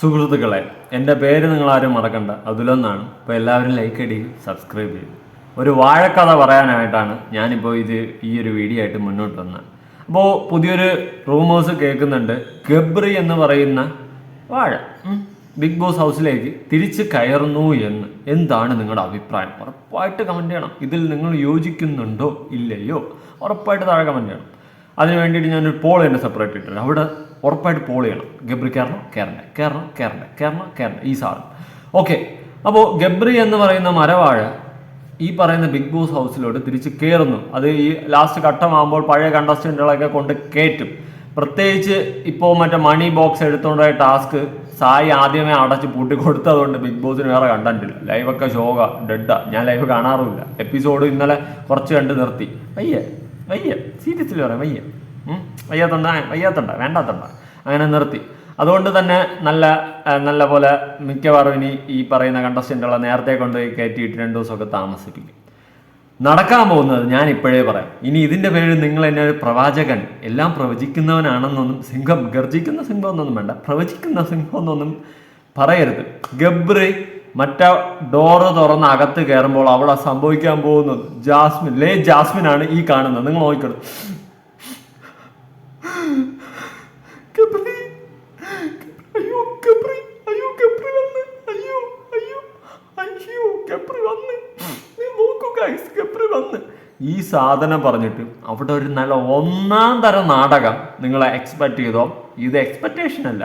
സുഹൃത്തുക്കളെ എന്റെ പേര് നിങ്ങളാരും മറക്കണ്ട. അതിലൊന്നാണ്. അപ്പോൾ എല്ലാവരും ലൈക്ക് അടി സബ്സ്ക്രൈബ് ചെയ്യും. ഒരു വാഴക്കഥ പറയാനായിട്ടാണ് ഞാനിപ്പോൾ ഇത് ഈ ഒരു വീഡിയോ ആയിട്ട് മുന്നോട്ട് വന്നത്. അപ്പോൾ പുതിയൊരു റൂമേഴ്സ് കേൾക്കുന്നുണ്ട്. ഗബ്രി എന്ന് പറയുന്ന വാഴ ബിഗ് ബോസ് ഹൗസിലേക്ക് തിരിച്ച് കയറുന്നു എന്ന്. എന്താണ് നിങ്ങളുടെ അഭിപ്രായം? ഉറപ്പായിട്ട് കമന്റ് ചെയ്യണം. ഇതിൽ നിങ്ങൾ യോജിക്കുന്നുണ്ടോ? ഇല്ലയോ? ഉറപ്പായിട്ട് താഴെ കമന്റ് ചെയ്യണം. അതിന് വേണ്ടിയിട്ട് ഞാനൊരു പോൾ തന്നെ സെപ്പറേറ്റ് ഇട്ടിട്ടുണ്ട്. അവിടെ ഉറപ്പായിട്ട് പോൾ ചെയ്യണം. ഗബ്രി കയറണം കയറണ്ടേ കയറണം കയറണ്ടേ കയറണം കയറണ്ടേ ഈ സാധനം. ഓക്കെ അപ്പോൾ ഗബ്രി എന്ന് പറയുന്ന മരവാഴ ഈ പറയുന്ന ബിഗ് ബോസ് ഹൗസിലോട്ട് തിരിച്ച് കയറുന്നു അത് ഈ ലാസ്റ്റ് ഘട്ടമാകുമ്പോൾ പഴയ കണ്ടസ്റ്റന്റുകളൊക്കെ കൊണ്ട് കയറ്റും പ്രത്യേകിച്ച് ഇപ്പോൾ മറ്റേ മണി ബോക്സ് എടുത്തുകൊണ്ടായ ടാസ്ക് സായി ആദ്യമേ അടച്ച് പൂട്ടി കൊടുത്തതുകൊണ്ട് ബിഗ് ബോസിന് വേറെ കണ്ടിട്ടില്ല ലൈവൊക്കെ ഷോക ഡെഡാ ഞാൻ ലൈവ് കാണാറുമില്ല. എപ്പിസോഡ് ഇന്നലെ കുറച്ച് കണ്ട് നിർത്തി. വയ്യ വയ്യ. സീരിയസ്ലി പറയാം വയ്യ. വയ്യാത്തുണ്ട വയ്യാത്തുണ്ട വേണ്ടാത്തുണ്ട. അങ്ങനെ നിർത്തി. അതുകൊണ്ട് തന്നെ നല്ല നല്ല പോലെ മിക്കവാറും ഇനി ഈ പറയുന്ന കണ്ടസ്റ്റന്റുള്ള നേരത്തെ കൊണ്ടുപോയി കയറ്റിയിട്ട് രണ്ട് ദിവസമൊക്കെ താമസിപ്പിക്കും. നടക്കാൻ പോകുന്നത് ഞാൻ ഇപ്പോഴേ പറയാം. ഇനി ഇതിന്റെ പേരിൽ നിങ്ങൾ എന്നെ ഒരു പ്രവാചകൻ. എല്ലാം പ്രവചിക്കുന്നവനാണെന്നൊന്നും സിംഹം ഗർജിക്കുന്ന സിംഹം എന്നൊന്നും വേണ്ട. പ്രവചിക്കുന്ന സിംഹം എന്നൊന്നും പറയരുത്. ഗബ്രി മറ്റേ ഡോറ് തുറന്ന് അകത്ത് കയറുമ്പോൾ അവിടെ സംഭവിക്കാൻ പോകുന്നത് ജാസ്മിൻ ലേ ജാസ്മിൻ ആണ് ഈ കാണുന്നത്. നിങ്ങൾ നോക്കിക്കോളൂ ഗബ്രി അയ്യോ ഗബ്രി അയ്യോ ഗബ്രി വന്ന് അയ്യോ അയ്യോ ഗബ്രി വന്ന്? നീ നോക്കൂ ഗൈസ് ഗബ്രി വന്ന്? ഈ സാധനം പറഞ്ഞിട്ട് അവിടെ ഒരു നല്ല ഒന്നാം തരം നാടകം നിങ്ങൾ എക്സ്പെക്ട് ചെയ്തോ? ഇത് എക്സ്പെക്ടേഷൻ അല്ല.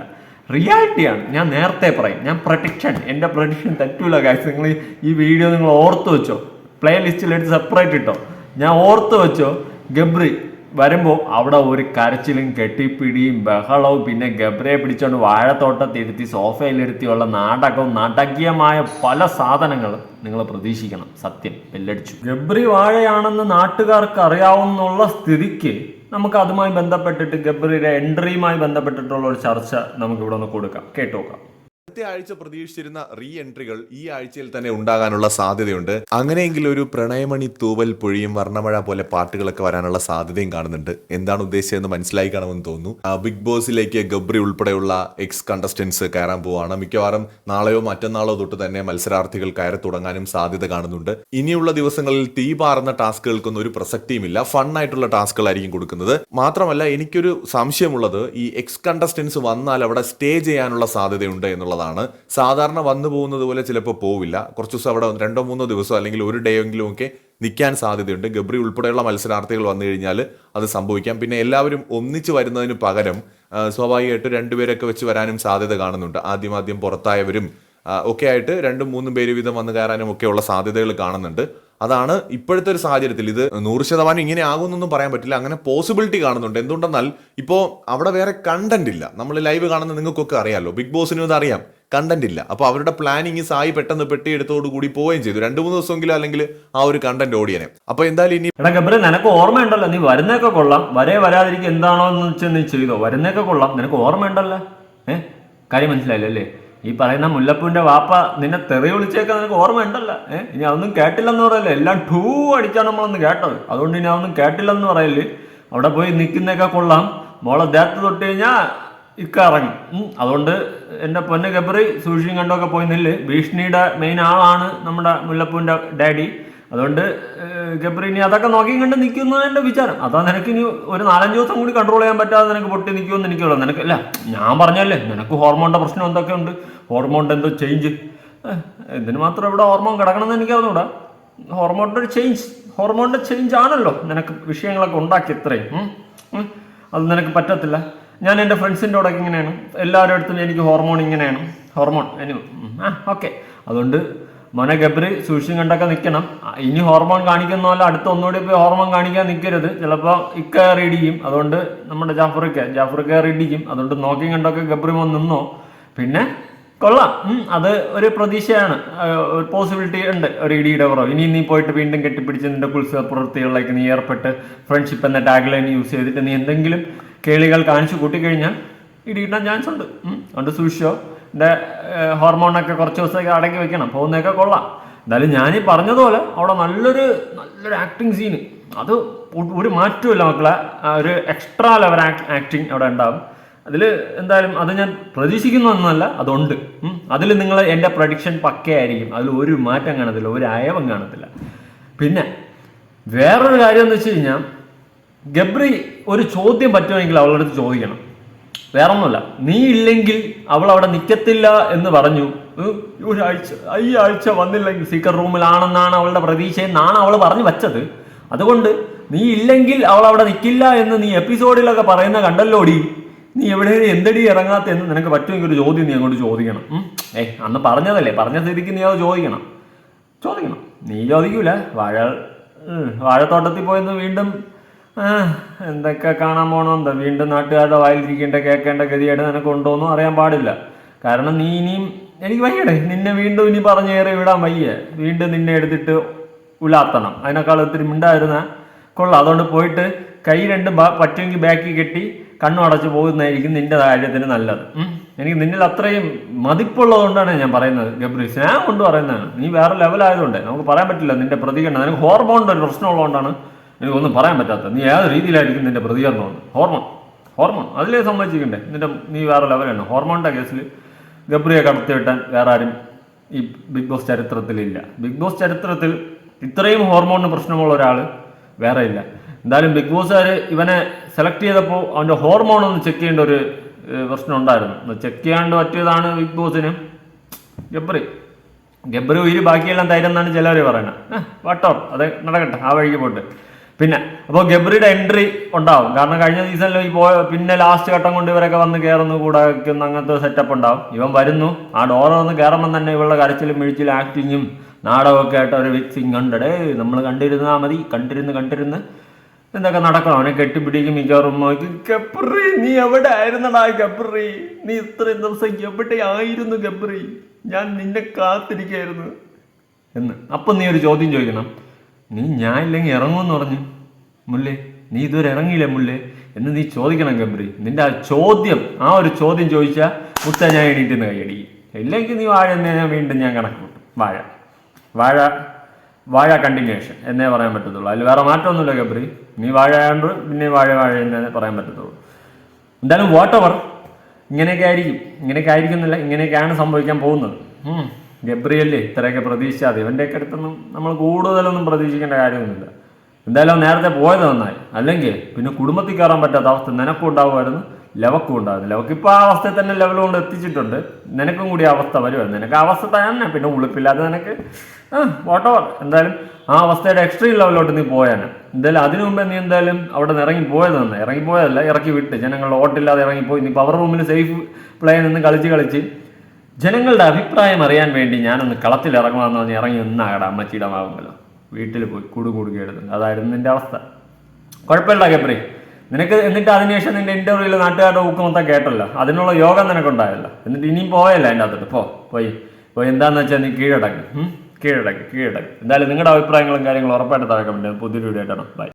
റിയാലിറ്റിയാണ് ഞാൻ നേരത്തെ പറയും. ഞാൻ പ്രൊഡിക്ഷൻ എന്റെ പ്രൊഡിക്ഷൻ തെറ്റൂല ഗൈസ് നിങ്ങൾ ഈ വീഡിയോ നിങ്ങൾ ഓർത്ത് വെച്ചോ. പ്ലേ ലിസ്റ്റിൽ എടുത്ത് സെപ്പറേറ്റ് ഇട്ടോ. ഞാൻ ഓർത്ത് വെച്ചോ. ഗബ്രി വരുമ്പോൾ അവിടെ ഒരു കരച്ചിലും കെട്ടിപ്പിടിയും ബഹളവും പിന്നെ ഗബ്രയെ പിടിച്ചുകൊണ്ട് വാഴത്തോട്ടത്തിരുത്തി സോഫയിലിരുത്തിയുള്ള നാടകവും നാടകീയമായ പല സാധനങ്ങളും നിങ്ങൾ പ്രതീക്ഷിക്കണം. സത്യം. ബെല്ലടിച്ചു. ഗബ്രി വാഴയാണെന്ന് നാട്ടുകാർക്ക് അറിയാവുന്നുള്ള സ്ഥിതിക്ക് നമുക്ക് അതുമായി ബന്ധപ്പെട്ടിട്ട് ഗബ്രിയുടെ എൻട്രിയുമായി ബന്ധപ്പെട്ടിട്ടുള്ള ഒരു ചർച്ച നമുക്ക് ഇവിടെ ഒന്ന് കൊടുക്കാം. കേട്ടോക്കാം. അടുത്ത ആഴ്ച പ്രതീക്ഷിച്ചിരുന്ന റീ എൻട്രികൾ ഈ ആഴ്ചയിൽ തന്നെ ഉണ്ടാകാനുള്ള സാധ്യതയുണ്ട്. അങ്ങനെയെങ്കിൽ ഒരു പ്രണയമണി തൂവൽ പൊഴിയും വർണമഴ പോലെ പാട്ടുകളൊക്കെ വരാനുള്ള സാധ്യതയും കാണുന്നുണ്ട്. എന്താണ് ഉദ്ദേശിച്ചതെന്ന് മനസ്സിലായി കാണുമെന്ന് തോന്നുന്നു ബിഗ് ബോസിലേക്ക് ഗബ്രി ഉൾപ്പെടെയുള്ള എക്സ് കണ്ടസ്റ്റൻസ് കയറാൻ പോവാണ്. മിക്കവാറും നാളെയോ മറ്റന്നാളോ തൊട്ട് തന്നെ മത്സരാർത്ഥികൾ കയറി തുടങ്ങാനും സാധ്യത കാണുന്നുണ്ട്. ഇനിയുള്ള ദിവസങ്ങളിൽ തീ പാറുന്ന ടാസ്കുകൾക്കൊന്നും ഒരു പ്രസക്തിയുമില്ല. ഫണ്ണായിട്ടുള്ള ടാസ്കുകളായിരിക്കും കൊടുക്കുന്നത്. മാത്രമല്ല എനിക്കൊരു സംശയമുള്ളത് ഈ എക്സ് കണ്ടസ്റ്റൻസ് വന്നാൽ അവിടെ സ്റ്റേ ചെയ്യാനുള്ള സാധ്യതയുണ്ട് എന്നുള്ളതാണ്. സാധാരണ വന്നു പോകുന്നത് പോലെ ചിലപ്പോൾ പോവില്ല. കുറച്ച് ദിവസം അവിടെ രണ്ടോ മൂന്നോ ദിവസം അല്ലെങ്കിൽ ഒരു ഡേ എങ്കിലും ഒക്കെ നിൽക്കാൻ സാധ്യതയുണ്ട്. ഗബ്രി ഉൾപ്പെടെയുള്ള മത്സരാർത്ഥികൾ വന്നു കഴിഞ്ഞാൽ അത് സംഭവിക്കാം. പിന്നെ എല്ലാവരും ഒന്നിച്ച് വരുന്നതിന് പകരം സ്വാഭാവികമായിട്ട് രണ്ടുപേരൊക്കെ വെച്ച് വരാനും സാധ്യത കാണുന്നുണ്ട്. ആദ്യം ആദ്യം പുറത്തായവരും ഒക്കെ ആയിട്ട് രണ്ടും മൂന്നും പേര് വീതം വന്നു കയറാനും ഒക്കെയുള്ള സാധ്യതകൾ കാണുന്നുണ്ട്. അതാണ് ഇപ്പോഴത്തെ ഒരു സാഹചര്യത്തിൽ. ഇത് നൂറ് ശതമാനം ഇങ്ങനെ ആകുമെന്നൊന്നും പറയാൻ പറ്റില്ല. അങ്ങനെ പോസിബിലിറ്റി കാണുന്നുണ്ട്. എന്തുകൊണ്ടെന്നാൽ ഇപ്പോൾ അവിടെ വേറെ കണ്ടന്റ് ഇല്ല. നമ്മൾ ലൈവ് കാണുന്ന നിങ്ങൾക്കൊക്കെ അറിയാമല്ലോ ബിഗ് ബോസിനും ഇത് അറിയാം. കണ്ടന്റ് ഇല്ല. അപ്പോൾ അവരുടെ പ്ലാനിങ് സായി പെട്ടെന്ന് പെട്ടി കൂടി പോവുകയും ചെയ്തു. രണ്ടു മൂന്ന് ദിവസമെങ്കിലും അല്ലെങ്കിൽ ആ ഒരു കണ്ടന്റ് ഓടിയനെ. അപ്പോൾ എന്തായാലും ഇനി എടാ ഗബ്രി നിനക്ക് ഓർമ്മയുണ്ടല്ലോ. നീ വരുന്നൊക്കെ കൊള്ളാം. വരെ വരാതിരിക്കും എന്താണോ എന്ന് വെച്ചാൽ നീ ചെയ്തോ. വരുന്നൊക്കെ കൊള്ളാം. നിനക്ക് ഓർമ്മയുണ്ടല്ലോ? ഏഹ് കാര്യം മനസ്സിലായില്ല? ഈ പറയുന്ന മുല്ലപ്പൂവിന്റെ വാപ്പ നിന്നെ തെറി വിളിച്ചേക്കാൻ നിനക്ക് ഓർമ്മയുണ്ടല്ല? ഏഹ് ഇനി അതൊന്നും കേട്ടില്ലെന്ന് പറയല്ലേ? എല്ലാം ടൂ അടിച്ചാണ് നമ്മളൊന്ന് കേട്ടത്. അതുകൊണ്ട് ഇനി അതൊന്നും കേട്ടില്ലെന്ന് പറയല്ലേ? അവിടെ പോയി നിൽക്കുന്നൊക്കെ കൊള്ളാം. മോളെ ദേഹത്ത് തൊട്ട് കഴിഞ്ഞാൽ ഇക്ക ഇറങ്ങും. അതുകൊണ്ട് എന്റെ പൊന്ന് ഗബറി സൂക്ഷിച്ചും കണ്ടൊക്കെ പോയി നില്ല്. ഭീഷണിയുടെ മെയിൻ ആളാണ് നമ്മുടെ മുല്ലപ്പൂവിന്റെ ഡാഡി. അതുകൊണ്ട് ഗബ്രി ഇനി അതൊക്കെ നോക്കി കണ്ട് നിൽക്കുന്ന എന്റെ വിചാരം. അതാ നിനക്ക് ഇനി ഒരു നാലഞ്ച് ദിവസം കൂടി കൺട്രോൾ ചെയ്യാൻ പറ്റാതെ നിനക്ക് പൊട്ടി നിൽക്കുമെന്ന് എനിക്കുള്ളൂ നിനക്ക് അല്ല ഞാൻ പറഞ്ഞല്ലേ നിനക്ക് ഹോർമോണിന്റെ പ്രശ്നം എന്തൊക്കെ ഉണ്ട്? ഹോർമോണിന്റെ എന്തോ ചേഞ്ച് എന്തിനു മാത്രം ഇവിടെ ഹോർമോൺ കിടക്കണമെന്ന് എനിക്ക് അറിഞ്ഞൂടാ ഹോർമോണിന്റെ ഒരു ചേഞ്ച് ഹോർമോണിന്റെ ചേഞ്ച് ആണല്ലോ നിനക്ക് വിഷയങ്ങളൊക്കെ ഉണ്ടാക്കി ഇത്രയും. അത് നിനക്ക് പറ്റത്തില്ല. ഞാൻ എന്റെ ഫ്രണ്ട്സിന്റെ കൂടെ ഇങ്ങനെയാണ്. എല്ലാവരുടെ അടുത്തും എനിക്ക് ഹോർമോൺ ഇങ്ങനെയാണ്. ഹോർമോൺ എനിക്ക് ആ ഓക്കെ അതുകൊണ്ട് മോനെ ഗബ്രി സൂക്ഷിച്ചും കണ്ടൊക്കെ നിൽക്കണം ഇനി ഹോർമോൺ കാണിക്കുന്ന പോലെ അടുത്ത ഒന്നുകൂടി പോയി ഹോർമോൺ കാണിക്കാൻ നിൽക്കരുത് ചിലപ്പോൾ ഇക്ക റീഡിക്കും അതുകൊണ്ട് നമ്മുടെ ജാഫറിക്ക ജാഫറിക്ക റീഡിക്കും അതുകൊണ്ട് നോക്കി കണ്ടൊക്കെ ഗബ്രി മോൻ നിന്നോ. പിന്നെ കൊള്ളാം. അത് ഒരു പ്രതീക്ഷയാണ്. പോസിബിലിറ്റി ഉണ്ട്. ഒരു ഇടിയുടെ കുറവ് ഇനി നീ പോയിട്ട് വീണ്ടും കെട്ടിപ്പിടിച്ച് നിന്റെ കുത്സവ പ്രവൃത്തികളിലേക്ക് നീ ഏർപ്പെട്ട് ഫ്രണ്ട്ഷിപ്പ് എന്ന ടാഗ് ലൈൻ യൂസ് ചെയ്തിട്ട് നീ എന്തെങ്കിലും കേളികൾ കാണിച്ചു കൂട്ടിക്കഴിഞ്ഞാൽ ഇടിയിട്ടാൻ ചാൻസ് ഉണ്ട്. അതുകൊണ്ട് സൂക്ഷിച്ചോ. ഹോർമോണൊക്കെ കുറച്ച് ദിവസമൊക്കെ അടക്കി വെക്കണം. പോകുന്നതൊക്കെ കൊള്ളാം. എന്തായാലും ഞാനീ പറഞ്ഞതുപോലെ അവിടെ നല്ലൊരു നല്ലൊരു ആക്ടിങ് സീന് അത് ഒരു മാറ്റമില്ല മക്കളെ. ഒരു എക്സ്ട്രാ ലെവൽ ആക്ടിങ് അവിടെ ഉണ്ടാകും അതിൽ എന്തായാലും അത് ഞാൻ പ്രതീക്ഷിക്കുന്ന ഒന്നല്ല അതുണ്ട്. അതിൽ നിങ്ങൾ എന്റെ പ്രഡിക്ഷൻ പക്കയായിരിക്കും. അതിൽ ഒരു മാറ്റം കാണത്തില്ല ഒരു അയവം കാണത്തില്ല. പിന്നെ വേറൊരു കാര്യം എന്ന് വെച്ച് കഴിഞ്ഞാൽ ഗബ്രി ഒരു ചോദ്യം പറ്റുമെങ്കിൽ അവളുടെ അടുത്ത് ചോദിക്കണം. വേറൊന്നുമല്ല. നീ ഇല്ലെങ്കിൽ അവൾ അവിടെ നിൽക്കത്തില്ല എന്ന് പറഞ്ഞു. ഒരാഴ്ച ഈ ആഴ്ച വന്നില്ലെങ്കിൽ സീക്കർ റൂമിലാണെന്നാണ് അവളുടെ പ്രതീക്ഷ എന്നാണ് അവൾ പറഞ്ഞു വച്ചത്. അതുകൊണ്ട് നീ ഇല്ലെങ്കിൽ അവൾ അവിടെ നിൽക്കില്ല എന്ന് നീ എപ്പിസോഡിലൊക്കെ പറയുന്ന കണ്ടല്ലോടി? നീ എവിടെ എന്തടി ഇറങ്ങാത്ത എന്ന് നിനക്ക് പറ്റുമെങ്കിൽ ഒരു ചോദ്യം നീ അങ്ങോട്ട് ചോദിക്കണം. ഏ അന്ന് പറഞ്ഞതല്ലേ. പറഞ്ഞ സ്ഥിതിക്ക് നീ അത് ചോദിക്കണം. ചോദിക്കണം. നീ ചോദിക്കൂല. വാഴ വാഴത്തോട്ടത്തിൽ പോയെന്ന് വീണ്ടും എന്തൊക്കെ കാണാൻ പോണോ? എന്താ വീണ്ടും നാട്ടുകാരുടെ വായിലിരിക്കേണ്ട കേൾക്കേണ്ട ഗതിയായിട്ട് നിനക്ക് ഉണ്ടോന്നും അറിയാൻ പാടില്ല. കാരണം നീ ഇനിയും എനിക്ക് വയ്യടേ നിന്നെ വീണ്ടും ഇനി പറഞ്ഞേറി വിടാൻ വയ്യ. വീണ്ടും നിന്നെ എടുത്തിട്ട് ഉലാത്തണം. അതിനേക്കാൾ ഒത്തിരി മിണ്ടായിരുന്ന കൊള്ളാം. അതുകൊണ്ട് പോയിട്ട് കൈ രണ്ടും പറ്റുമെങ്കിൽ ബാക്കി കെട്ടി കണ്ണും അടച്ച് പോകുന്നതായിരിക്കും നിന്റെ കാര്യത്തിന് നല്ലത്. എനിക്ക് നിന്നിൽ അത്രയും മതിപ്പുള്ളതുകൊണ്ടാണ് ഞാൻ പറയുന്നത് ഗബ്രി സ്നേഹം കൊണ്ട് പറയുന്നതാണ്. നീ വേറെ ലെവലായതുകൊണ്ട് നമുക്ക് പറയാൻ പറ്റില്ല നിന്റെ പ്രതികരണം. നിനക്ക് ഹോർമോണിന്റെ ഒരു പ്രശ്നമുള്ളതുകൊണ്ടാണ് എനിക്കൊന്നും പറയാൻ പറ്റാത്ത. നീ ഏത് രീതിയിലായിരിക്കും നിന്റെ പ്രതികരണം എന്ന്? ഹോർമോൺ. ഹോർമോൺ. അതിലേ സമ്മതിച്ചിരിക്കണ്ടേ? നിന്റെ നീ വേറെ ലെവലാണ്. ഹോർമോണിന്റെ കേസിൽ ഗബ്രിയെ കടത്തി വിട്ടാൻ വേറെ ആരും ഈ ബിഗ് ബോസ് ചരിത്രത്തിലില്ല. ബിഗ് ബോസ് ചരിത്രത്തിൽ ഇത്രയും ഹോർമോണിന് പ്രശ്നമുള്ള ഒരാൾ വേറെ ഇല്ല. എന്തായാലും ബിഗ് ബോസുകാർ ഇവനെ സെലക്ട് ചെയ്തപ്പോൾ അവന്റെ ഹോർമോൺ ഒന്ന് ചെക്ക് ചെയ്യേണ്ട ഒരു പ്രശ്നം ഉണ്ടായിരുന്നു. ചെക്ക് ചെയ്യാണ്ട് പറ്റിയതാണ് ബിഗ് ബോസിന്. ഗബ്രി. ഗബ്രി ഉയിര് ബാക്കിയെല്ലാം തൈരം എന്നാണ് ചിലവർ പറയുന്നത് വട്ടോ. അത് നടക്കട്ടെ. ആ വഴിക്ക് പോയിട്ട് പിന്നെ അപ്പോൾ ഗബ്രിയുടെ എൻട്രി ഉണ്ടാവും. കാരണം കഴിഞ്ഞ സീസണിൽ ഈ പിന്നെ ലാസ്റ്റ് ഘട്ടം കൊണ്ട് ഇവരൊക്കെ വന്ന് കയറുന്നു കൂടെ അങ്ങനത്തെ സെറ്റപ്പ് ഉണ്ടാവും. ഇവൻ വരുന്നു ആ ഡോർ വന്ന് കയറുമ്പോൾ തന്നെ ഇവളുടെ കരച്ചിലും മിഴിച്ചിലും ആക്ടിങ്ങും നാടകമൊക്കെ ആയിട്ട് ഒരു വിക്സിങ് കണ്ടടേ നമ്മൾ കണ്ടിരുന്നാൽ മതി കണ്ടിരുന്ന് കണ്ടിരുന്ന്. എന്തൊക്കെ നടക്കണം. അവനെ കെട്ടിപ്പിടിക്കും മിക്കവാറും. ഗബ്രി നീ എവിടെ ആയിരുന്നടാ ഗബ്രി? നീ ഇത്രയും ദിവസം എവിടെ ആയിരുന്നു ഗബ്രി? ഞാൻ നിന്നെ കാത്തിരിക്കായിരുന്നു. എന്ന്. അപ്പം നീ ഒരു ചോദ്യം ചോദിക്കണം. നീ ഞാൻ ഇല്ലെങ്കിൽ ഇറങ്ങുമെന്ന് പറഞ്ഞു. മുല്ലേ നീ ഇതുവരെ ഇറങ്ങിയില്ല മുല്ലേ? എന്ന് നീ ചോദിക്കണം ഗംബ്രി നിന്റെ ആ ചോദ്യം ആ ഒരു ചോദ്യം ചോദിച്ചാൽ മുത്ത ഞാൻ എണീറ്റുന്ന കൈയടി. ഇല്ലെങ്കിൽ നീ വാഴ എന്നേ ഞാൻ വീണ്ടും ഞാൻ കണക്ക് കൂട്ടും. വാഴ. വാഴ വാഴ കണ്ടിന്യൂഷൻ എന്നേ പറയാൻ പറ്റത്തുള്ളൂ. അതിൽ വേറെ മാറ്റമൊന്നുമില്ല ഗബ്രി നീ വാഴ ആയതുകൊണ്ട് പിന്നെ വാഴ വാഴ എന്നേ പറയാൻ പറ്റത്തുള്ളൂ. എന്തായാലും വാട്ടവർ ഇങ്ങനെയൊക്കെ ആയിരിക്കും. ഇങ്ങനെയൊക്കെ ആയിരിക്കുന്നില്ല. ഇങ്ങനെയൊക്കെയാണ് സംഭവിക്കാൻ പോകുന്നത്. ഗബ്രിയല്ലേ ഇത്രയൊക്കെ പ്രതീക്ഷിച്ചാൽ ഇവന്റെയൊക്കെ അടുത്തൊന്നും നമ്മൾ കൂടുതലൊന്നും പ്രതീക്ഷിക്കേണ്ട കാര്യമൊന്നുമില്ല. എന്തായാലും നേരത്തെ പോയത് നന്നായി. അല്ലെങ്കിൽ പിന്നെ കുടുംബത്തിൽ കയറാൻ പറ്റാത്ത അവസ്ഥ നിനക്കും ഉണ്ടാവുമായിരുന്നു ലെവക്കും ഉണ്ടായിരുന്നു ലെവക്ക് ഇപ്പോൾ ആ അവസ്ഥയിൽ തന്നെ ലെവൽ കൊണ്ട് എത്തിച്ചിട്ടുണ്ട്. നിനക്കും കൂടി അവസ്ഥ വരുമായിരുന്നു നിനക്ക് അവസ്ഥ തന്നെ. പിന്നെ ഉളുപ്പില്ലാതെ നിനക്ക് ആ വോട്ടവർ എന്തായാലും ആ അവസ്ഥയുടെ എക്സ്ട്രീം ലെവലിലോട്ട് നീ പോയാണ് എന്തായാലും അതിനു മുമ്പേ നീ എന്തായാലും അവിടെ നിന്ന് ഇറങ്ങി പോയത് തന്നെ ഇറങ്ങി പോയതല്ല ഇറക്കി വിട്ട്. ജനങ്ങളുടെ ഓട്ടില്ലാതെ ഇറങ്ങിപ്പോയി. നീ പവർ റൂമിൽ സേഫ് പ്ലേ നിന്ന് കളിച്ച് കളിച്ച് ജനങ്ങളുടെ അഭിപ്രായം അറിയാൻ വേണ്ടി ഞാനൊന്ന് കളത്തിൽ ഇറങ്ങുവാന്ന് പറഞ്ഞ് ഇറങ്ങി ഒന്നാകട അമ്മച്ചിയുടെ മാവുമല്ലോ. വീട്ടിൽ പോയി കൂടു കൂടുകയെടുത്ത് അതായിരുന്നു നിന്റെ അവസ്ഥ. കുഴപ്പമില്ല ഗബ്രി. നിനക്ക് എന്നിട്ട് അതിനുശേഷം നിന്റെ ഇന്റർവ്യൂവിൽ നാട്ടുകാരുടെ ഊക്ക് മൊത്തം കേട്ടല്ലോ. അതിനുള്ള യോഗം നിനക്കുണ്ടായല്ലോ. എന്നിട്ട് ഇനിയും പോയല്ല എന്റെ അകത്തോട്ട്? പോ പോയി. പോയി എന്താന്ന് വെച്ചാൽ നീ കീഴടക്ക്? കീഴടക്ക് കീഴടക്ക്. എന്തായാലും നിങ്ങളുടെ അഭിപ്രായങ്ങളും കാര്യങ്ങളും ഉറപ്പായിട്ട് താഴെ കമന്റ് പുതിയൊരു വീഡിയോ ആയിട്ടാണ് ബൈ